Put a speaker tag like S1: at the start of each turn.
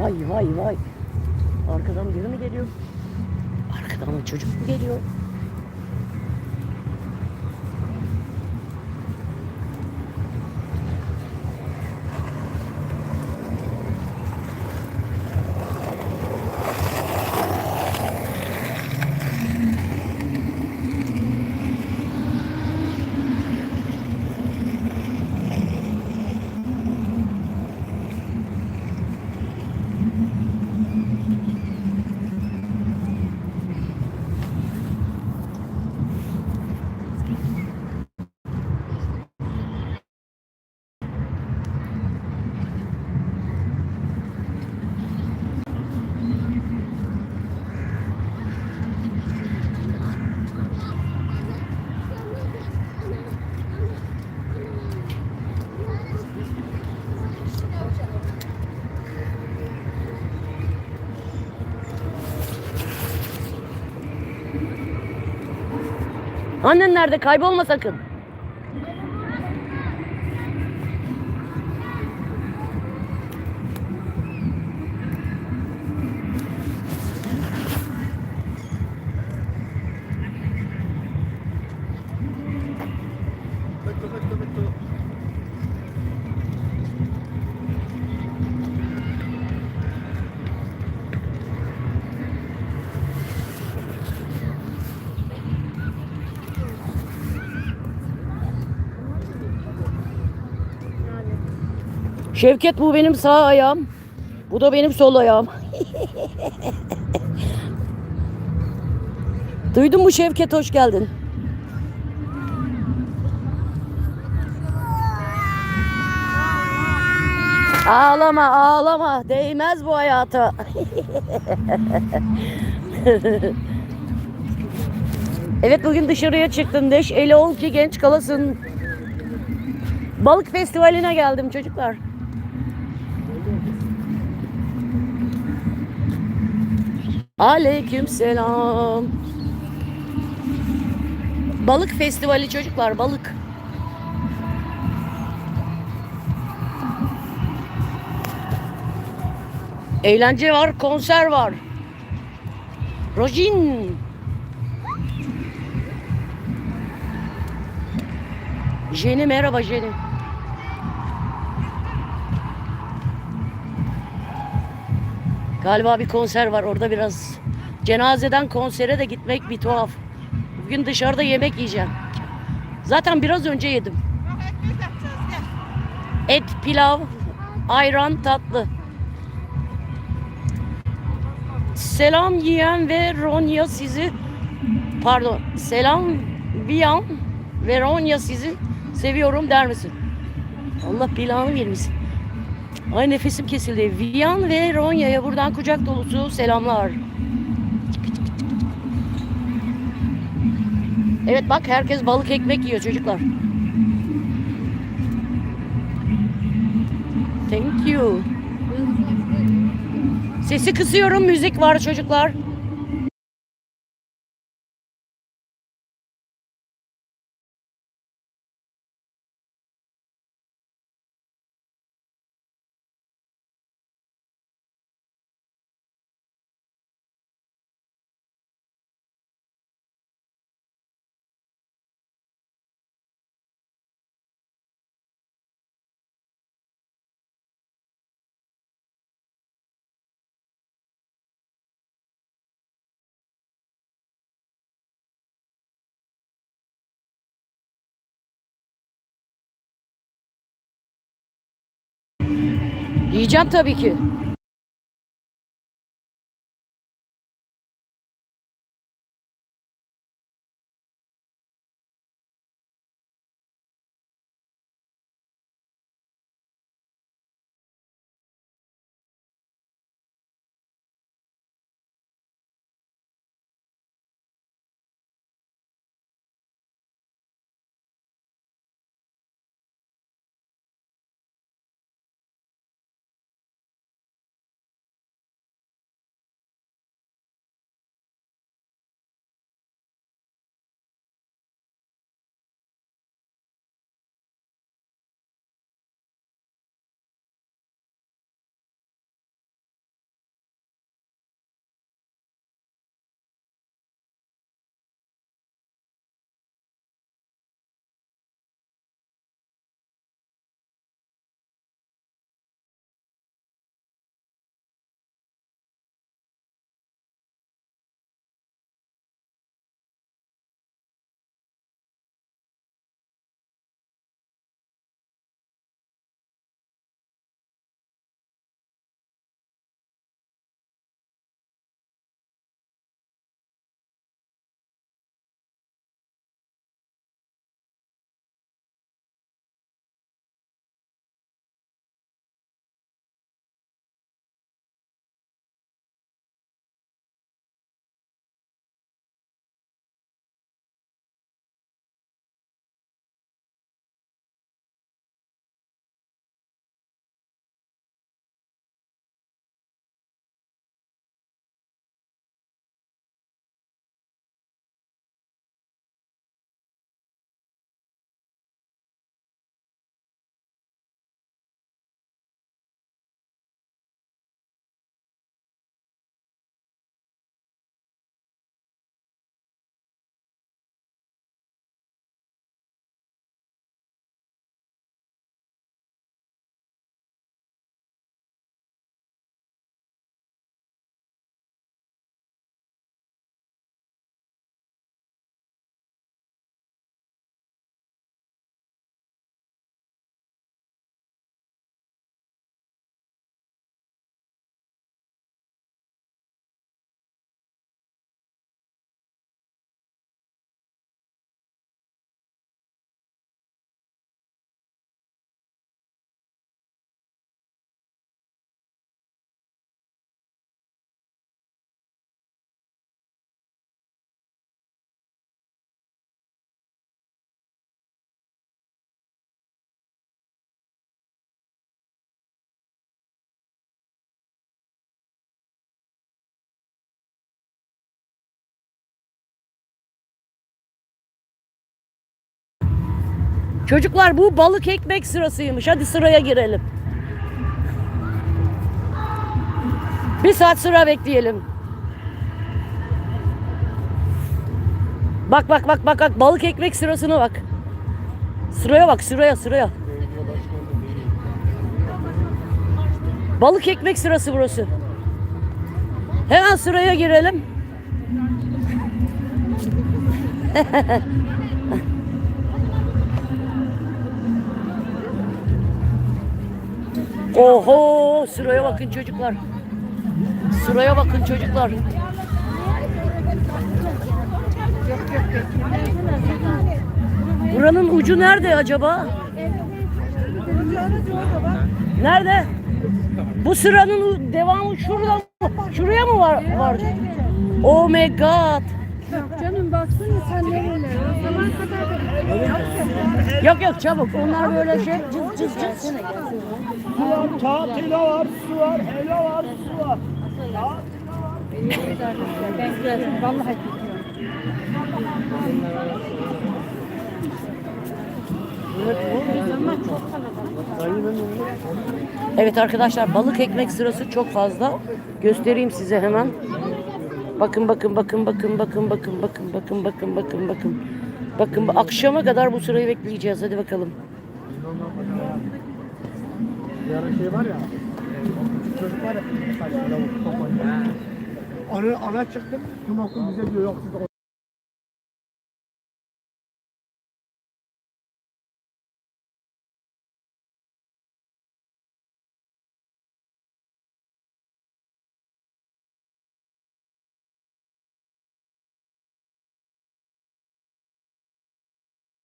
S1: vay vay vay. Arkadan biri mi geliyor? Arkadan da çocuk mu geliyor? Annen nerede? Kaybolma sakın. Şevket bu benim sağ ayağım. Bu da benim sol ayağım. Duydun mu Şevket hoş geldin. Ağlama ağlama değmez bu hayata. evet bugün dışarıya çıktım Deş. Eli ol ki genç kalasın. Balık festivaline geldim çocuklar. Aleyküm selam. Balık festivali çocuklar balık. Eğlence var, konser var. Rojin. Jenny merhaba Jenny. Galiba bir konser var orada biraz. Cenazeden konsere de gitmek bir tuhaf. Bugün dışarıda yemek yiyeceğim. Zaten biraz önce yedim. Et, pilav, ayran, tatlı. Selam yiyen ve Ronya sizi pardon selam Viyan ve Ronya sizi seviyorum der misin? Allah planı vermesin. Ay nefesim kesildi. Viyan ve Ronya'ya buradan kucak dolusu selamlar. Evet bak herkes balık ekmek yiyor çocuklar. Thank you. Sesi kısıyorum müzik var çocuklar. Yiyeceğim tabii ki. Çocuklar bu balık ekmek sırasıymış. Hadi sıraya girelim. Bir saat sıra bekleyelim. Bak bak bak bak bak balık ekmek sırasına bak. Sıraya bak sıraya sıraya. Balık ekmek sırası burası. Hemen sıraya girelim. Oho sıraya bakın çocuklar. Sıraya bakın çocuklar. Buranın ucu nerede acaba? Nerede? Bu sıranın devamı şurada mı? Şuraya mı var? var? Oh my god.
S2: Canım baksana sen ne öyle? O zaman kadar da
S1: Yok yok çabuk. Onlar böyle şey cız cız cız.
S3: Var, su var, hele var, su var.
S2: ben gidiyorum. Vallahi gidiyorum.
S1: Evet arkadaşlar balık ekmek sırası çok fazla. Göstereyim size hemen. Bakın bakın bakın bakın bakın bakın bakın bakın bakın bakın bakın. Bakın akşama kadar bu sırayı bekleyeceğiz. Hadi bakalım.
S3: Yarın şey var ya, çocuk var ya, ana çıktım, tüm okul bize diyor yok siz